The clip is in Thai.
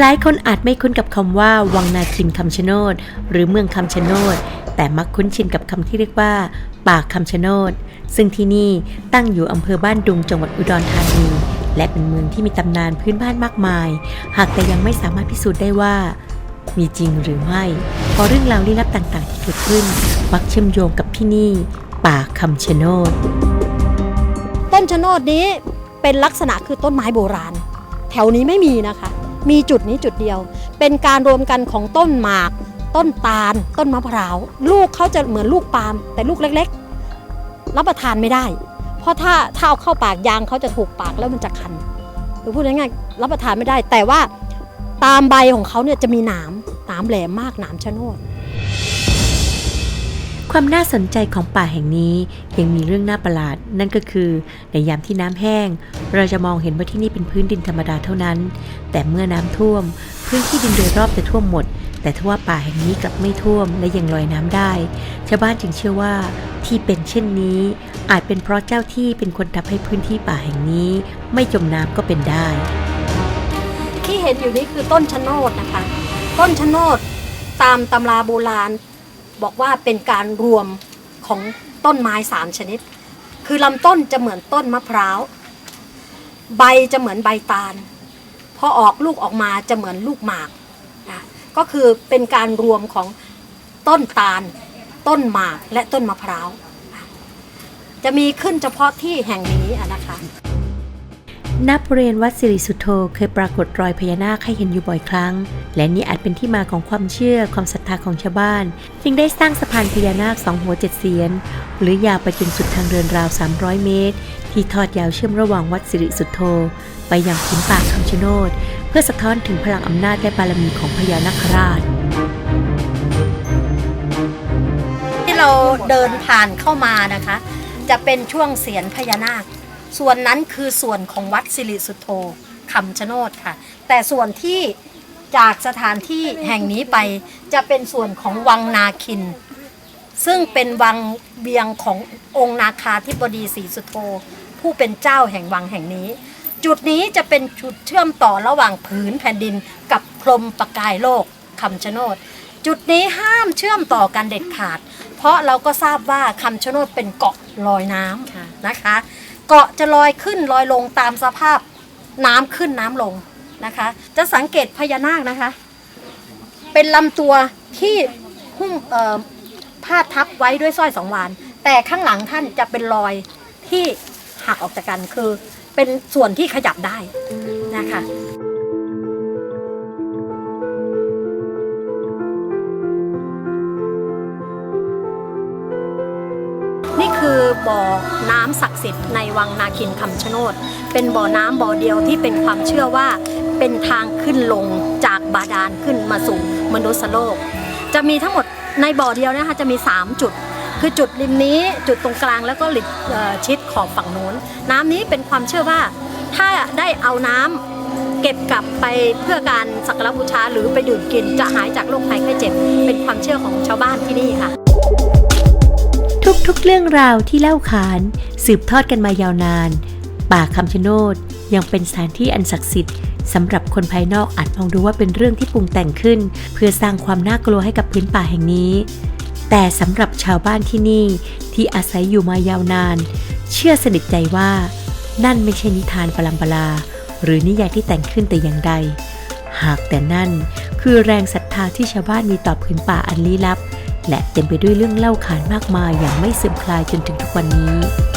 หลายคนอาจไม่คุ้นกับคำว่า วังนาคินคำชะโนด หรือเมืองคำชะโนด แต่มักคุ้นชินกับคำที่เรียกว่า ป่าคำชะโนด ซึ่งที่นี่ตั้งอยู่อำเภอบ้านดุงจังหวัดอุดรธานี และเป็นเมืองที่มีตำนานพื้นบ้านมากมาย หากแต่ยังไม่สามารถพิสูจน์ได้ว่า มีจริงหรือไม่เพราะเรื่องราวลี้ลับต่างๆ ที่เกิดขึ้น มักเชื่อมโยงกับที่นี่ ป่าคำชะโนด ต้นชะโนดนี้เป็นลักษณะคือต้นไม้โบราณ แถวนี้ไม่มีนะคะ มีจุดนี้จุดเดียว เป็นการรวมกันของต้นหมาก ต้นตาล ต้นมะพร้าว ลูกเขาจะเหมือนลูกปาล์มแต่ลูกเล็กๆ รับประทานไม่ได้ เพราะถ้าถ้าเอาเข้าปากยางเขาจะถูกปากแล้วมันจะคันหรือพูดง่ายๆรับประทานไม่ได้ แต่ว่าตามใบของเขาเนี่ยจะมีหนามหนามแหลมมากหนามชะโนด ความน่าสนใจของป่าแห่งนี้ยังมีเรื่องน่าประหลาด นั่นก็คือ ในยามที่น้ำแห้ง เราจะมองเห็นว่าที่นี่เป็นพื้นดินธรรมดาเท่านั้น แต่เมื่อน้ำท่วม พื้นที่ดินโดยรอบจะท่วมหมด แต่ทว่าป่าแห่งนี้กลับไม่ท่วมและยังลอยน้ำได้ ชาวบ้านจึงเชื่อว่าที่เป็นเช่นนี้ อาจเป็นเพราะเจ้าที่เป็นคนทำให้พื้นที่ป่าแห่งนี้ ไม่จมน้ำก็เป็นได้ ที่เห็นอยู่นี้คือต้นชะโนดนะคะ ต้นชะโนดตามตำราโบราณ บอกว่าเป็นการรวมของต้นไม้สามชนิด คือลำต้นจะเหมือนต้นมะพร้าว ใบจะเหมือนใบตาล พอออกลูกออกมาจะเหมือนลูกหมากนะก็คือเป็นการรวมของต้นตาล ต้นหมากและต้นมะพร้าว จะมีขึ้นเฉพาะที่แห่งนี้นะคะ ณบริเวณวัดสิริสุทโธเคยปรากฏรอยพญานาคให้เห็นอยู่บ่อยครั้ง และนี่อาจเป็นที่มาของความเชื่อความศรัทธาของชาวบ้าน จึงได้สร้างสะพานพญานาคสองหัวเจ็ดเสียน หรือยาวไปจนสุดทางเดินราว 300 เมตร ที่ทอดยาวเชื่อมระหว่างวัดสิริสุทโธไปยังพื้นป่าคำชะโนด เพื่อสะท้อนถึงพลังอำนาจและบารมีของพญานาคราชที่เราเดินผ่านเข้ามานะคะ จะเป็นช่วงเสียนพญานาค ส่วนนั้นคือส่วนของวัดสิริสุทโธคำชะโนดค่ะ แต่ส่วนที่จากสถานที่แห่งนี้ไปจะเป็นส่วนของวังนาคิน ซึ่งเป็นวังเบียงขององค์นาคาธิบดีศรีสุโธผู้เป็นเจ้าแห่งวังแห่งนี้ จุดนี้จะเป็นจุดเชื่อมต่อระหว่างผืนแผ่นดินกับพรมประกายโลกคำชะโนดจุดนี้ห้ามเชื่อมต่อกันเด็ดขาด เพราะเราก็ทราบว่าคำชะโนดเป็นเกาะลอยน้ำนะคะ เกาะจะลอยขึ้นลอยลงตามสภาพน้ำขึ้นน้ำลงนะคะ จะสังเกตพญานาคนะคะ เป็นลำตัวที่หุ้มเอ่อพาดทับไว้ด้วยสร้อยสองวาน แต่ข้างหลังท่านจะเป็นรอยที่หักออกจากกันคือเป็นส่วนที่ขยับได้นะคะ นี่คือบ่อน้ำศักดิ์สิทธิ์ในวังนาคินคำชะโนด เป็นบ่อน้ำบ่อเดียวที่เป็นความเชื่อว่าเป็นทางขึ้นลงจากบาดาลขึ้นมาสู่มนุษยโลก จะมีทั้งหมดในบ่อเดียวนะคะจะมี 3 จุด คือจุดริมนี้จุดตรงกลางแล้วก็ลิดชิดขอบฝั่งโน้น น้ำนี้เป็นความเชื่อว่าถ้าได้เอาน้ำเก็บกลับไปเพื่อการสักการบูชาหรือไปดื่มกินจะหายจากโรคภัยไข้เจ็บ เป็นความเชื่อของชาวบ้านที่นี่ค่ะ ทุกๆเรื่องราวที่เล่าขานสืบทอดกันมายาวนาน ป่าคำชะโนดยังเป็นสถานที่อันศักดิ์สิทธิ์สำหรับคนภายนอกอาจมองดูว่าเป็นเรื่องที่ปรุงแต่งขึ้น เพื่อสร้างความน่ากลัวให้กับพื้นป่าแห่งนี้ แต่สำหรับชาวบ้านที่นี่ที่อาศัยอยู่มายาวนาน เชื่อสนิทใจว่า นั่นไม่ใช่นิทานปลัมปลา หรือนิยายที่แต่งขึ้นแต่อย่างใด หากแต่นั่นคือแรงศรัทธาที่ชาวบ้านมีต่อพื้นป่าอันลี้ลับ และเต็มไปด้วยเรื่องเล่าขานมากมายอย่างไม่เสื่อมคลายจนถึงทุกวันนี้